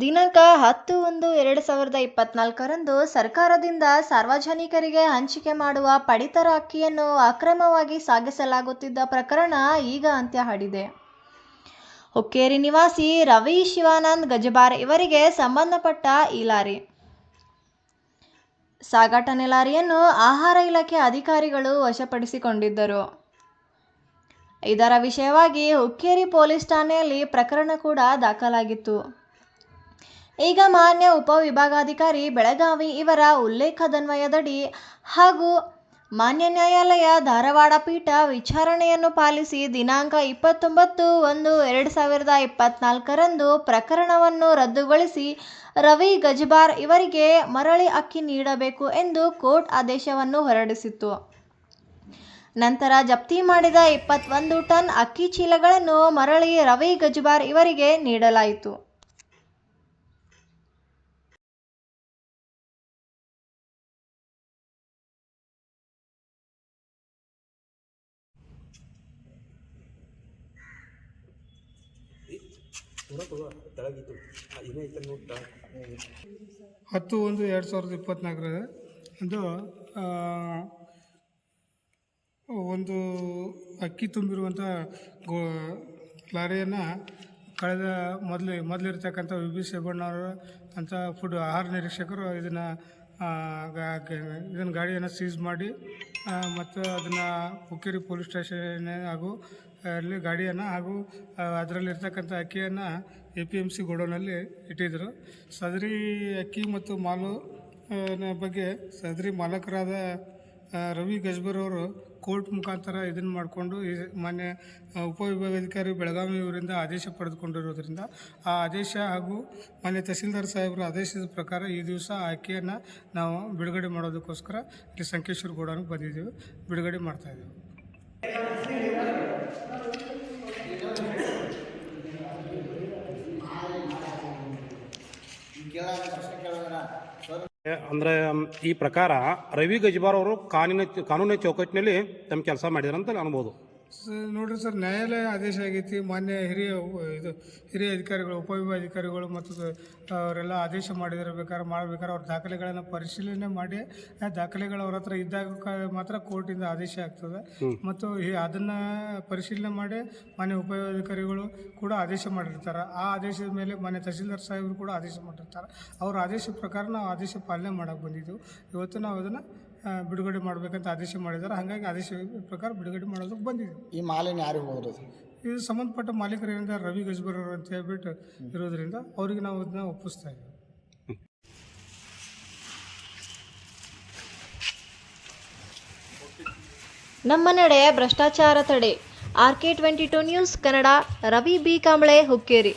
ದಿನಾಂಕ ಹತ್ತು ಒಂದು ಎರಡು ಸಾವಿರದ ಇಪ್ಪತ್ನಾಲ್ಕರಂದು ಸರ್ಕಾರದಿಂದ ಸಾರ್ವಜನಿಕರಿಗೆ ಹಂಚಿಕೆ ಮಾಡುವ ಪಡಿತರ ಅಕ್ಕಿಯನ್ನು ಅಕ್ರಮವಾಗಿ ಸಾಗಿಸಲಾಗುತ್ತಿದ್ದ ಪ್ರಕರಣ ಈಗ ಅಂತ್ಯ ಹಾಡಿದೆ. ಹುಕ್ಕೇರಿ ನಿವಾಸಿ ರವಿ ಶಿವಾನಂದ್ ಗಜಬಾರ್ ಇವರಿಗೆ ಸಂಬಂಧಪಟ್ಟ ಈ ಲಾರಿ ಸಾಗಾಟನೆ ಲಾರಿಯನ್ನು ಆಹಾರ ಇಲಾಖೆ ಅಧಿಕಾರಿಗಳು ವಶಪಡಿಸಿಕೊಂಡಿದ್ದರು. ಇದರ ವಿಷಯವಾಗಿ ಹುಕ್ಕೇರಿ ಪೊಲೀಸ್ ಠಾಣೆಯಲ್ಲಿ ಪ್ರಕರಣ ಕೂಡ ದಾಖಲಾಗಿತ್ತು. ಈಗ ಮಾನ್ಯ ಉಪವಿಭಾಗಾಧಿಕಾರಿ ಬೆಳಗಾವಿ ಇವರ ಉಲ್ಲೇಖದನ್ವಯದಡಿ ಹಾಗೂ ಮಾನ್ಯ ನ್ಯಾಯಾಲಯ ಧಾರವಾಡ ಪೀಠ ವಿಚಾರಣೆಯನ್ನು ಪಾಲಿಸಿ ದಿನಾಂಕ ಇಪ್ಪತ್ತೊಂಬತ್ತು ಒಂದು ಎರಡು ಸಾವಿರದ ಇಪ್ಪತ್ನಾಲ್ಕರಂದು ಪ್ರಕರಣವನ್ನು ರದ್ದುಗೊಳಿಸಿ ರವಿ ಗಜ್ಬಾರ್ ಇವರಿಗೆ ಮರಳಿ ಅಕ್ಕಿ ನೀಡಬೇಕು ಎಂದು ಕೋರ್ಟ್ ಆದೇಶವನ್ನು ಹೊರಡಿಸಿತ್ತು. ನಂತರ ಜಪ್ತಿ ಮಾಡಿದ ಇಪ್ಪತ್ತೊಂದು ಟನ್ ಅಕ್ಕಿ ಚೀಲಗಳನ್ನು ಮರಳಿ ರವಿ ಗಜ್ಬಾರ್ ಇವರಿಗೆ ನೀಡಲಾಯಿತು. ಹತ್ತು ಒಂದು ಎರಡು ಸಾವಿರದ ಇಪ್ಪತ್ತ್ನಾಲ್ಕರ ಒಂದು ಒಂದು ಅಕ್ಕಿ ತುಂಬಿರುವಂಥ ಗೋ, ಲಾರಿಯನ್ನು ಕಳೆದ ಮೊದಲು, ಮೊದಲಿರ್ತಕ್ಕಂಥ ವಿ ಬಿ ಸೇಬಣ್ಣವರು ಅಂಥ ಫುಡ್ ಆಹಾರ ನಿರೀಕ್ಷಕರು ಇದನ್ನು ಇದನ್ನು ಗಾಡಿಯನ್ನು ಸೀಸ್ ಮಾಡಿ ಮತ್ತು ಅದನ್ನು ಹುಕ್ಕೇರಿ ಪೊಲೀಸ್ ಸ್ಟೇಷನ್ ಹಾಗೂ ಅಲ್ಲಿ ಗಾಡಿಯನ್ನು ಹಾಗೂ ಅದರಲ್ಲಿರ್ತಕ್ಕಂಥ ಅಕ್ಕಿಯನ್ನು ಎ ಪಿ ಎಂ ಸಿ ಗೋಡೌನಲ್ಲಿ ಇಟ್ಟಿದ್ದರು ಸದರಿ ಅಕ್ಕಿ ಮತ್ತು ಮಾಲು ಬಗ್ಗೆ ಸದರಿ ಮಾಲಕರಾದ ರವಿ ಗಜ್ಬರವರು ಕೋರ್ಟ್ ಮುಖಾಂತರ ಇದನ್ನು ಮಾಡಿಕೊಂಡು ಮಾನ್ಯ ಉಪವಿಭಾಗಾಧಿಕಾರಿ ಬೆಳಗಾವಿ ಇವರಿಂದ ಆದೇಶ ಪಡೆದುಕೊಂಡಿರೋದ್ರಿಂದ ಆ ಆದೇಶ ಹಾಗೂ ಮಾನ್ಯ ತಹಸೀಲ್ದಾರ್ ಸಾಹೇಬರ ಆದೇಶದ ಪ್ರಕಾರ ಈ ದಿವಸ ಆಯ್ಕೆಯನ್ನು ನಾವು ಬಿಡುಗಡೆ ಮಾಡೋದಕ್ಕೋಸ್ಕರ ಇಲ್ಲಿ ಸಂಕೇಶ್ವರ ಗೌಡನಿಗೆ ಬಂದಿದ್ದೀವಿ. ಬಿಡುಗಡೆ ಮಾಡ್ತಾಯಿದ್ದೀವಿ ಅಂದರೆ ಈ ಪ್ರಕಾರ ರವಿ ಗಜ್ಬಾರ್ ಅವರು ಕಾನೂನು ಕಾನೂನು ಚೌಕಟ್ಟಿನಲ್ಲಿ ತಮ್ಮ ಕೆಲಸ ಮಾಡಿದಾರಂತ ಅನ್ಬೋದು. ಸರ್ ನೋಡ್ರಿ ಸರ್ ನ್ಯಾಯಾಲಯ ಆದೇಶ ಆಗೈತಿ. ಮಾನ್ಯ ಹಿರಿಯ ಇದು ಹಿರಿಯ ಅಧಿಕಾರಿಗಳು ಉಪವಿಭಾಗಾಧಿಕಾರಿಗಳು ಮತ್ತು ಅವರೆಲ್ಲ ಆದೇಶ ಮಾಡಿದಿರಬೇಕಾದ್ರೆ ಮಾಡಬೇಕಾದ್ರೆ ಅವ್ರ ದಾಖಲೆಗಳನ್ನು ಪರಿಶೀಲನೆ ಮಾಡಿ ಆ ದಾಖಲೆಗಳು ಅವ್ರ ಹತ್ರ ಇದ್ದಾಗ ಮಾತ್ರ ಕೋರ್ಟಿಂದ ಆದೇಶ ಆಗ್ತದೆ. ಮತ್ತು ಅದನ್ನು ಪರಿಶೀಲನೆ ಮಾಡಿ ಮಾನ್ಯ ಉಪವಿಭಾಗಾಧಿಕಾರಿಗಳು ಕೂಡ ಆದೇಶ ಮಾಡಿರ್ತಾರೆ. ಆ ಆದೇಶದ ಮೇಲೆ ಮಾನ್ಯ ತಹಸೀಲ್ದಾರ್ ಸಾಹೇಬರು ಕೂಡ ಆದೇಶ ಮಾಡಿರ್ತಾರೆ. ಅವ್ರ ಆದೇಶ ಪ್ರಕಾರ ನಾವು ಆದೇಶ ಪಾಲನೆ ಮಾಡೋಕೆ ಬಂದಿದ್ದೆವು. ಇವತ್ತು ನಾವು ಅದನ್ನು ಬಿಡುಗಡೆ ಮಾಡಬೇಕಂತ ಆದೇಶ ಮಾಡಿದ್ದಾರೆ. ಹಾಗಾಗಿ ಆದೇಶ ಪ್ರಕಾರ ಬಿಡುಗಡೆ ಮಾಡೋದಕ್ಕೆ ಬಂದಿದೆ. ಈ ಮಾಲಿನ್ಯ ಯಾರಿಗೆ ಹೋದ್ರು ಇದು ಸಂಬಂಧಪಟ್ಟ ಮಾಲೀಕರು ಏನಿದೆ ರವಿ ಗಜ್ಬರ್ ಅವರು ಅಂತ ಹೇಳ್ಬಿಟ್ಟು ಇರೋದ್ರಿಂದ ಅವರಿಗೆ ನಾವು ಅದನ್ನ ಒಪ್ಪಿಸ್ತಾ ಇದ್ದೀವಿ. ನಮ್ಮ ನಡೆ ಭ್ರಷ್ಟಾಚಾರ ತಡೆ. R K twenty two news Kannada Ravi B Kamble Hukkeri.